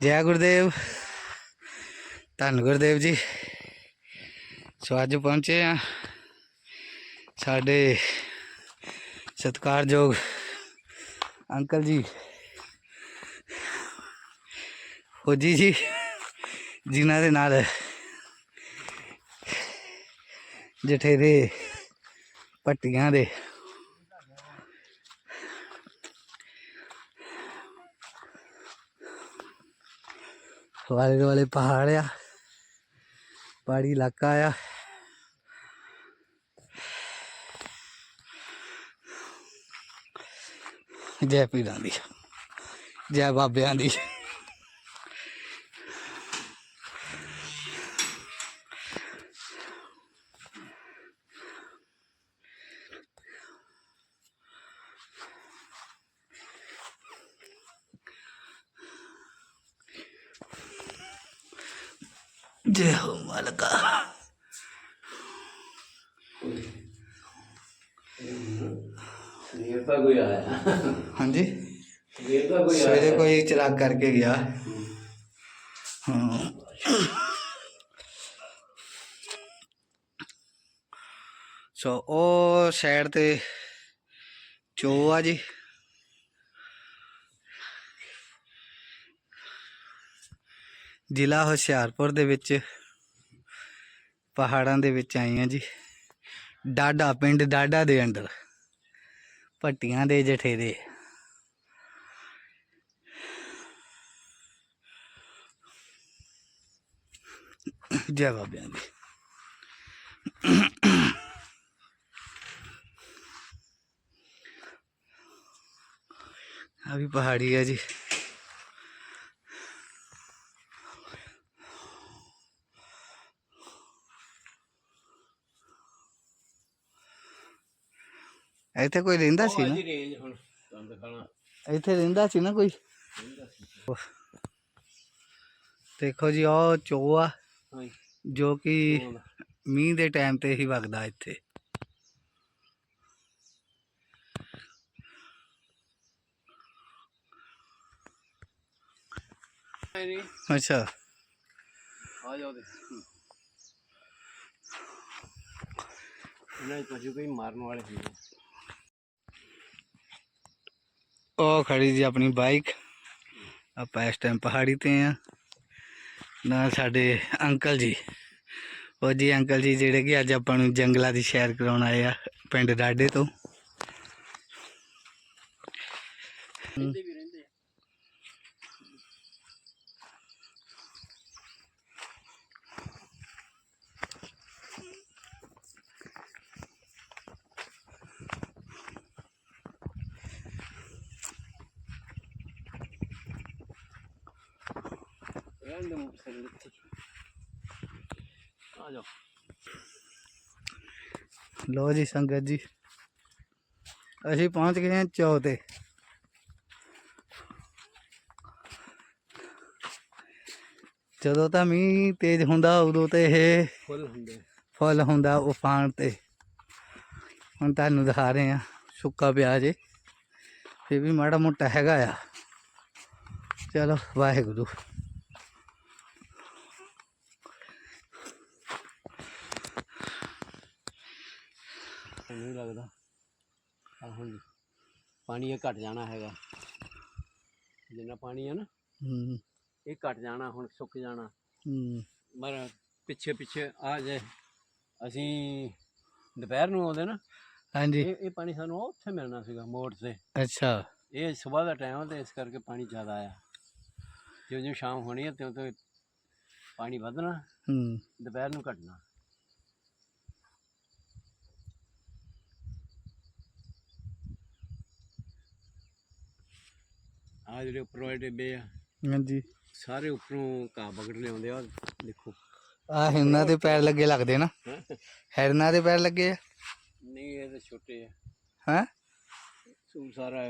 ਜੈ ਗੁਰਦੇਵ। ਧੰਨ ਗੁਰਦੇਵ ਜੀ। ਸੋ ਅੱਜ ਪਹੁੰਚੇ ਆ ਸਾਡੇ ਸਤਿਕਾਰਯੋਗ ਅੰਕਲ ਜੀ। ਫੌਜੀ ਜੀ, ਜਿਨ੍ਹਾਂ ਦੇ ਨਾਲ ਜਠੇਰੇ ਪੱਟੀਆਂ ਦੇ ਵਾਲੇ ਦੁਆਲੇ ਪਹਾੜ ਆ ਪਹਾੜੀ ਇਲਾਕਾ ਆ। ਜੈ ਪੀਰਾਂ ਦੀ ਜੈ ਬਾਬਿਆਂ ਦੀ। ਜੈ ਹੋ ਮਾਲਕਾ। ਸਵੇਰ ਕੋਈ ਆਇਆ। ਹਾਂਜੀ? ਸਵੇਰ ਦਾ ਕੋਈ ਸਵੇਰੇ ਕੋਈ ਚਿਰਾਗ ਕਰਕੇ ਗਿਆ। ਹਾਂ। ਸੋ ਉਹ ਸਾਈਡ ਤੇ ਚੋ ਆ ਜੀ। ਜ਼ਿਲ੍ਹਾ ਹੁਸ਼ਿਆਰਪੁਰ ਦੇ ਵਿੱਚ ਪਹਾੜਾਂ ਦੇ ਵਿੱਚ ਆਏ ਆ ਜੀ। ਡਾਡਾ ਪਿੰਡ ਡਾਡਾ ਦੇ ਅੰਡਰ ਭੱਟੀਆਂ ਦੇ ਜਠੇਰੇ। ਜੈ ਬਾਬਿਆਂ ਦੀ। ਆ ਵੀ ਪਹਾੜੀ ਹੈ ਜੀ। ਇੱਥੇ ਕੋਈ ਰਹਿੰਦਾ ਸੀ ਨਾ ਜੀ ਰੇਂਜ ਹੁਣ ਤੁਹਾਨੂੰ ਦਿਖਾਣਾ ਇੱਥੇ ਰਹਿੰਦਾ ਸੀ ਨਾ ਕੋਈ ਦੇਖੋ ਜੀ ਉਹ ਚੋ ਆ ਹਾਂਜੀ ਜੋ ਕਿ ਮੀਂਹ ਦੇ ਟਾਈਮ ਤੇ ਹੀ ਵਗਦਾ ਇੱਥੇ ਨਹੀਂ ਅੱਛਾ ਆ ਜਾਓ ਦੇ ਇਹਨਾਂ ਚ ਪਸ਼ੂ ਕੋਈ ਮਾਰਨ ਵਾਲੇ ਹੁੰਦੇ ਉਹ ਖੜੀ ਜੀ ਆਪਣੀ ਬਾਈਕ। ਆਪਾਂ ਇਸ ਟਾਈਮ ਪਹਾੜੀ ਤੇ ਆ। ਨਾਲ ਸਾਡੇ ਅੰਕਲ ਜੀ। ਉਹ ਜੀ ਅੰਕਲ ਜੀ, ਜਿਹੜੇ ਕਿ ਅੱਜ ਆਪਾਂ ਨੂੰ ਜੰਗਲਾਂ ਦੀ ਸੈਰ ਕਰਾਉਣ ਆਏ ਆ, ਪਿੰਡ ਡਾਡੇ ਤੋਂ। ਰਹਿਣ ਦੇ ਮੋਟਰਸਾਈਕਲ ਇੱਥੇ ਆ ਜਾਓ ਲੋ ਜੀ ਸੰਗਤ ਜੀ। ਅਸੀਂ ਪਹੁੰਚ ਗਏ ਹਾਂ ਚੌ ਤੇ। ਜਦੋਂ ਤਾਂ ਮੀਂਹ ਤੇਜ਼ ਹੁੰਦਾ ਉਦੋਂ ਤੇ ਇਹ ਫੁੱਲ ਹੁੰਦੇ। ਫੁੱਲ ਹੁੰਦਾ ਉਫਾਨ ਤੇ। ਹੁਣ ਤੁਹਾਨੂੰ ਦਿਖਾ ਰਹੇ ਆ ਸੁੱਕਾ ਪਿਆ ਜੇ। ਇਹ ਵੀ ਮਾੜਾ ਮੋਟਾ ਹੈਗਾ ਆ। ਚਲੋ ਵਾਹਿਗੁਰੂ। ਨਹੀਂ ਲੱਗਦਾ। ਆ ਹੁਣ ਪਾਣੀ ਇਹ ਘਟ ਜਾਣਾ ਹੈਗਾ। ਜਿੰਨਾ ਪਾਣੀ ਹੈ ਨਾ ਹੂੰ। ਇਹ ਘਟ ਜਾਣਾ ਹੁਣ ਸੁੱਕ ਜਾਣਾ। ਹੂੰ। ਮਰ ਪਿੱਛੇ ਪਿੱਛੇ ਆ ਜੇ ਅਸੀਂ ਦੁਪਹਿਰ ਨੂੰ ਆਉਂਦੇ ਨਾ ਹਾਂਜੀ। ਇਹ ਇਹ ਪਾਣੀ ਸਾਨੂੰ ਉੱਥੇ ਮਿਲਣਾ ਸੀਗਾ ਮੋੜ ਤੇ। ਅੱਛਾ। ਇਹ ਸਵੇਰ ਦਾ ਟਾਈਮ ਹੈ ਤੇ ਇਸ ਕਰਕੇ ਪਾਣੀ ਜ਼ਿਆਦਾ ਆਇਆ। ਜਿਉਂ ਜਿਉਂ ਸ਼ਾਮ ਹੋਣੀ ਹੈ ਤਿਉਂ ਤਿਉਂ ਪਾਣੀ ਵਧਣਾ ਹੂੰ। ਦੁਪਹਿਰ ਨੂੰ ਘਟਣਾ। ਆ ਜਿਹੜੇ ਉੱਪਰ ਵਾਲੇ ਡੱਬੇ ਆ ਹਾਂਜੀ। ਸਾਰੇ ਉੱਪਰੋਂ ਘਾਹ ਬਗੜ ਲਿਆਉਂਦੇ ਆ ਦੇਖੋ। ਆ ਹਿਰਨਾਂ ਦੇ ਪੈਰ ਲੱਗੇ ਲੱਗਦੇ ਨਾ? ਹਿਰਨਾਂ ਦੇ ਪੈਰ ਲੱਗੇ ਆ। ਨਹੀਂ ਇਹ ਤਾਂ ਛੋਟੇ ਆ। ਹੈ? ਸੂ ਸਾਰਾ